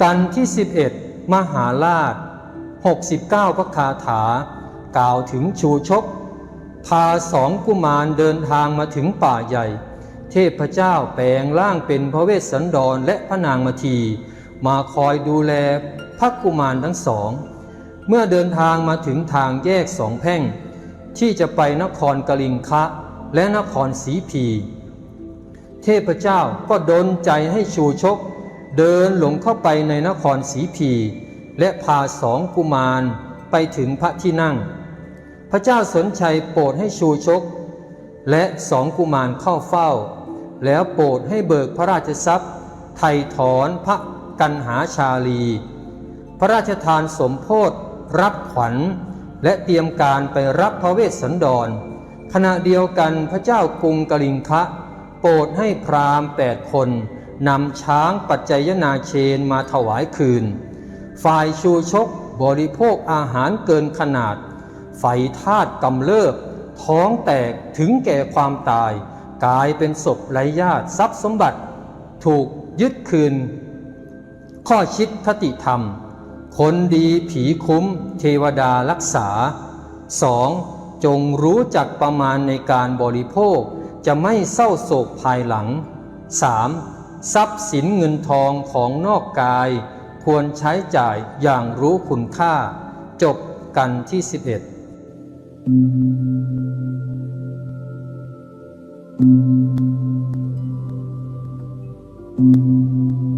กันที่ 11 มหาราช 69 พระคาถากล่าวถึงชูชก พาสองกุมารเดินทางมาถึงป่าใหญ่ เทพเจ้าแปลงร่างเป็นพระเวสสันดรและพระนางมาที มาคอยดูแลพระกุมารทั้งสอง เมื่อเดินทางมาถึงทางแยกสองแพร่ง ที่จะไปนครกลิงคะและนครสีพี เทพเจ้าก็ดนใจให้ชูชก เดินหลงเข้าไปในนครสีพี และพาสองกุมารไปถึงพระที่นั่ง พระเจ้าสนชัยโปรดให้ชูชก และสองกุมารเข้าเฝ้า แล้วโปรดให้เบิกพระราชทรัพย์ ไถ่ถอนพระกันหาชาลี พระราชทานสมโพธรับขวัญ และเตรียมการไปรับพระเวสสันดร ขณะเดียวกันพระเจ้ากรุงกลิงคะ โปรดให้พราหมณ์แปดคน นำช้างปัจจัยนาเชนมาถวายคืน ฝ่ายชูชกบริโภคอาหารเกินขนาด ไฟธาตุกำเริบ ท้องแตกถึงแก่ความตาย กลายเป็นศพไร้ญาติทรัพย์สมบัติ ถูกยึดคืน ข้อชิดคติธรรม คนดีผีคุ้ม เทวดารักษา 2. จงรู้จักประมาณในการบริโภค จะไม่เศร้าโศกภายหลัง 3. ทรัพย์สินเงินทองของนอกกาย ควรใช้จ่ายอย่างรู้คุณค่า จบกันที่ 11